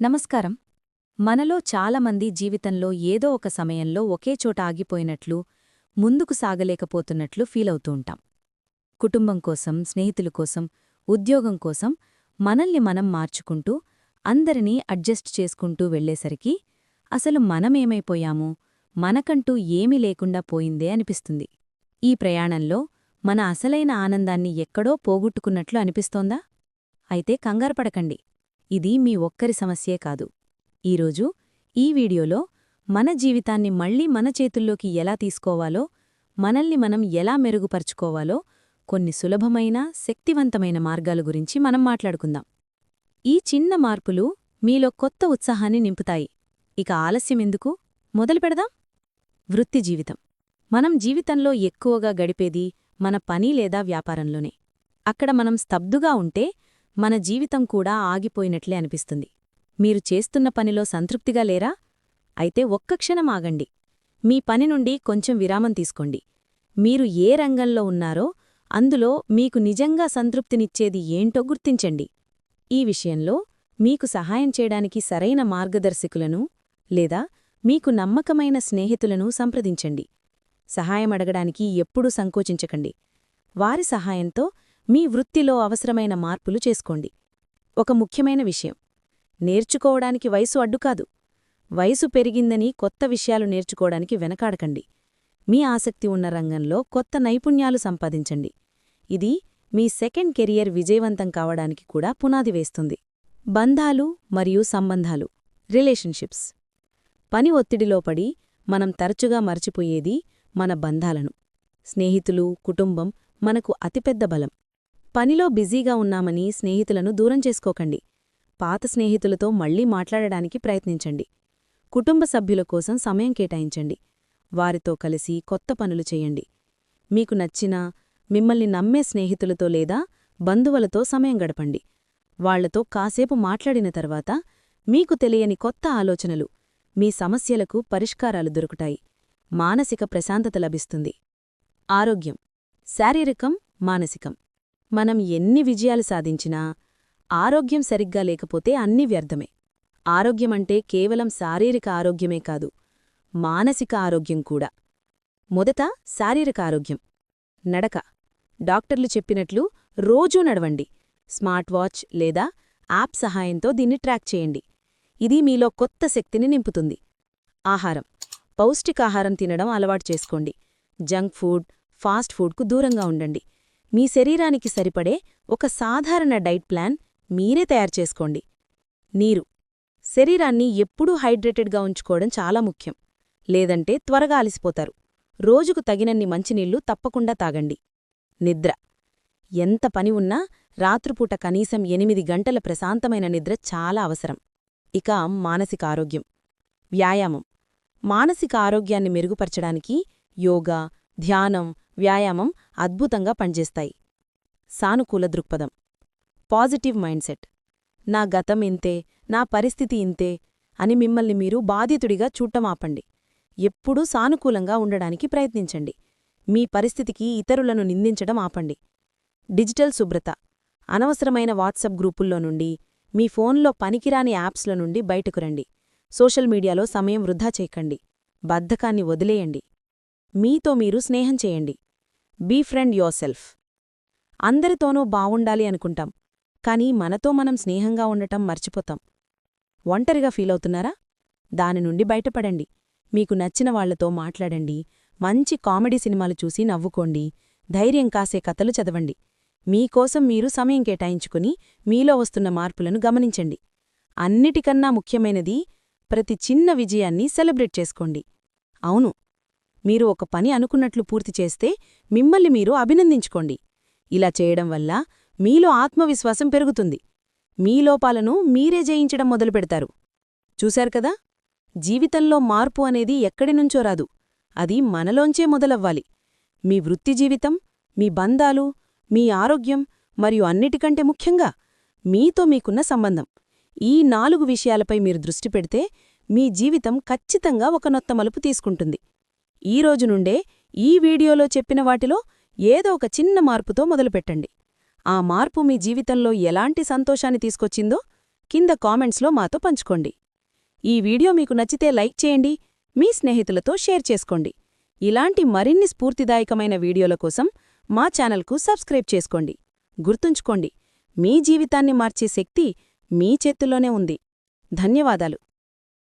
నమస్కారం. మనలో చాలామంది జీవితంలో ఏదో ఒక సమయంలో ఒకే చోట ఆగిపోయినట్లు ముందుకు సాగలేకపోతున్నట్లు ఫీలవుతూ ఉంటాం. కుటుంబం కోసం స్నేహితుల కోసం ఉద్యోగం కోసం మనల్ని మనం మార్చుకుంటూ అందరినీ అడ్జస్ట్ చేసుకుంటూ వెళ్ళేసరికి అసలు మనమేమైపోయాము? మనకంటూ ఏమీ లేకుండా పోయిందే అనిపిస్తుంది. ఈ ప్రయాణంలో మన అసలైన ఆనందాన్ని ఎక్కడో పోగొట్టుకున్నట్లు అనిపిస్తోందా? అయితే కంగారపడకండి ఇది మీ ఒక్కరి సమస్యే కాదు. ఈరోజు ఈ వీడియోలో మన జీవితాన్ని మళ్ళీ మన చేతుల్లోకి ఎలా తీసుకోవాలో మనల్ని మనం ఎలా మెరుగుపరుచుకోవాలో కొన్ని సులభమైన శక్తివంతమైన మార్గాల గురించి మనం మాట్లాడుకుందాం. ఈ చిన్న మార్పులు మీలో కొత్త ఉత్సాహాన్ని నింపుతాయి. ఇక ఆలస్యమెందుకు మొదలుపెడదాం వృత్తి జీవితం. మనం జీవితంలో ఎక్కువగా గడిపేది మన పని లేదా వ్యాపారంలోనే. అక్కడ మనం స్తబ్దుగా ఉంటే మన జీవితం కూడా ఆగిపోయినట్లే అనిపిస్తుంది. మీరు చేస్తున్న పనిలో సంతృప్తిగా లేరా? అయితే ఒక్క క్షణం ఆగండి. మీ పని నుండి కొంచెం విరామం తీసుకోండి. మీరు ఏ రంగంలో ఉన్నారో అందులో మీకు నిజంగా సంతృప్తినిచ్చేది ఏంటో గుర్తించండి. ఈ విషయంలో మీకు సహాయం చేయడానికి సరైన మార్గదర్శకులను లేదా మీకు నమ్మకమైన స్నేహితులను సంప్రదించండి. సహాయం అడగడానికి ఎప్పుడూ సంకోచించకండి. వారి సహాయంతో మీ వృత్తిలో అవసరమైన మార్పులు చేసుకోండి. ఒక ముఖ్యమైన విషయం. నేర్చుకోవడానికి వయసు అడ్డుకాదు వయసు పెరిగిందని కొత్త విషయాలు నేర్చుకోవడానికి వెనకాడకండి. మీ ఆసక్తి ఉన్న రంగంలో కొత్త నైపుణ్యాలు సంపాదించండి. ఇది మీ సెకండ్ కెరియర్ విజయవంతం కావడానికి కూడా పునాది వేస్తుంది. బంధాలు మరియు సంబంధాలు. రిలేషన్షిప్స్. పని ఒత్తిడిలో పడి మనం తరచుగా మరచిపోయేది మన బంధాలను. స్నేహితులు కుటుంబం మనకు అతిపెద్ద బలం. పనిలో బిజీగా ఉన్నామని స్నేహితులను దూరం చేసుకోకండి. పాత స్నేహితులతో మళ్ళీ మాట్లాడడానికి ప్రయత్నించండి. కుటుంబ సభ్యుల కోసం సమయం కేటాయించండి. వారితో కలిసి కొత్త పనులు చేయండి. మీకు నచ్చిన మిమ్మల్ని నమ్మే స్నేహితులతో లేదా బంధువులతో సమయం గడపండి. వాళ్ళతో కాసేపు మాట్లాడిన తర్వాత మీకు తెలియని కొత్త ఆలోచనలు మీ సమస్యలకు పరిష్కారాలు దొరుకుతాయి. మానసిక ప్రశాంతత లభిస్తుంది. ఆరోగ్యం. శారీరకం మానసికం. మనం ఎన్ని విజయాలు సాధించినా ఆరోగ్యం సరిగ్గా లేకపోతే అన్ని వ్యర్థమే. ఆరోగ్యమంటే కేవలం శారీరక ఆరోగ్యమే కాదు మానసిక ఆరోగ్యం కూడా. మొదట శారీరక ఆరోగ్యం. నడక. డాక్టర్లు చెప్పినట్లు రోజూ నడవండి. స్మార్ట్ వాచ్ లేదా యాప్ సహాయంతో దీన్ని ట్రాక్ చేయండి. ఇది మీలో కొత్త శక్తిని నింపుతుంది. ఆహారం. పౌష్టికాహారం తినడం అలవాటు చేసుకోండి. జంక్ ఫుడ్ ఫాస్ట్ ఫుడ్కు దూరంగా ఉండండి. మీ శరీరానికి సరిపడే ఒక సాధారణ డైట్ ప్లాన్ మీరే తయారు చేసుకోండి. నీరు. శరీరాన్ని ఎప్పుడూ హైడ్రేటెడ్గా ఉంచుకోవడం చాలా ముఖ్యం. లేదంటే త్వరగా అలిసిపోతారు. రోజుకు తగినన్ని మంచినీళ్ళు తప్పకుండా తాగండి. నిద్ర. ఎంత పని ఉన్నా రాత్రిపూట కనీసం ఎనిమిది గంటల ప్రశాంతమైన నిద్ర చాలా అవసరం. ఇక మానసిక ఆరోగ్యం. వ్యాయామం. మానసిక ఆరోగ్యాన్ని మెరుగుపరచడానికి యోగా ధ్యానం వ్యాయామం అద్భుతంగా పనిచేస్తాయి. సానుకూల దృక్పథం. Positive mindset. నా గతం ఇంతే నా పరిస్థితి ఇంతే అని మిమ్మల్ని మీరు బాధితుడిగా చూట్టమాపండి ఎప్పుడూ సానుకూలంగా ఉండడానికి ప్రయత్నించండి. మీ పరిస్థితికి ఇతరులను నిందించడం ఆపండి. డిజిటల్ శుభ్రత. అనవసరమైన వాట్సప్ గ్రూపుల్లో నుండి మీ ఫోన్లో పనికిరాని యాప్స్ల నుండి బయటకు రండి. సోషల్ మీడియాలో సమయం వృధా చేయకండి. బద్ధకాన్ని వదిలేయండి. మీతో మీరు స్నేహం చేయండి. Be friend yourself. అందరితోనూ బావుండాలి అనుకుంటాం కానీ మనతో మనం స్నేహంగా ఉండటం మర్చిపోతాం. ఒంటరిగా ఫీలవుతున్నారా దాని నుండి బయటపడండి. మీకు నచ్చిన వాళ్ళతో మాట్లాడండి. మంచి కామెడీ సినిమాలు చూసి నవ్వుకోండి. ధైర్యం కాసే కథలు చదవండి. మీకోసం మీరు సమయం కేటాయించుకుని మీలో వస్తున్న మార్పులను గమనించండి. అన్నిటికన్నా ముఖ్యమైనది ప్రతి చిన్న విజయాన్ని సెలబ్రేట్ చేసుకోండి. అవును మీరు ఒక పని అనుకున్నట్లు పూర్తి చేస్తే మిమ్మల్ని మీరు అభినందించుకోండి. ఇలా చేయడం వల్ల మీలో ఆత్మవిశ్వాసం పెరుగుతుంది. మీ లోపాలను మీరే జయించడం మొదలుపెడతారు చూశారు కదా? జీవితంలో మార్పు అనేది ఎక్కడినుంచో రాదు. అది మనలోంచే మొదలవ్వాలి. మీ వృత్తి జీవితం మీ బంధాలు మీ ఆరోగ్యం మరియు అన్నిటికంటే ముఖ్యంగా మీతో మీకున్న సంబంధం. ఈ నాలుగు విషయాలపై మీరు దృష్టి పెడితే మీ జీవితం ఖచ్చితంగా ఒక నొత్త మలుపు తీసుకుంటుంది. ఈరోజు నుండే ఈ వీడియోలో చెప్పిన వాటిలో ఏదో ఒక చిన్న మార్పుతో మొదలుపెట్టండి. ఆ మార్పు మీ జీవితంలో ఎలాంటి సంతోషాన్ని తీసుకొచ్చిందో కింద కామెంట్స్లో మాతో పంచుకోండి. ఈ వీడియో మీకు నచ్చితే లైక్ చేయండి మీ స్నేహితులతో షేర్ చేసుకోండి. ఇలాంటి మరిన్ని స్ఫూర్తిదాయకమైన వీడియోల కోసం మా ఛానల్కు సబ్స్క్రైబ్ చేసుకోండి. గుర్తుంచుకోండి మీ జీవితాన్ని మార్చే శక్తి మీ చేతుల్లోనే ఉంది. ధన్యవాదాలు.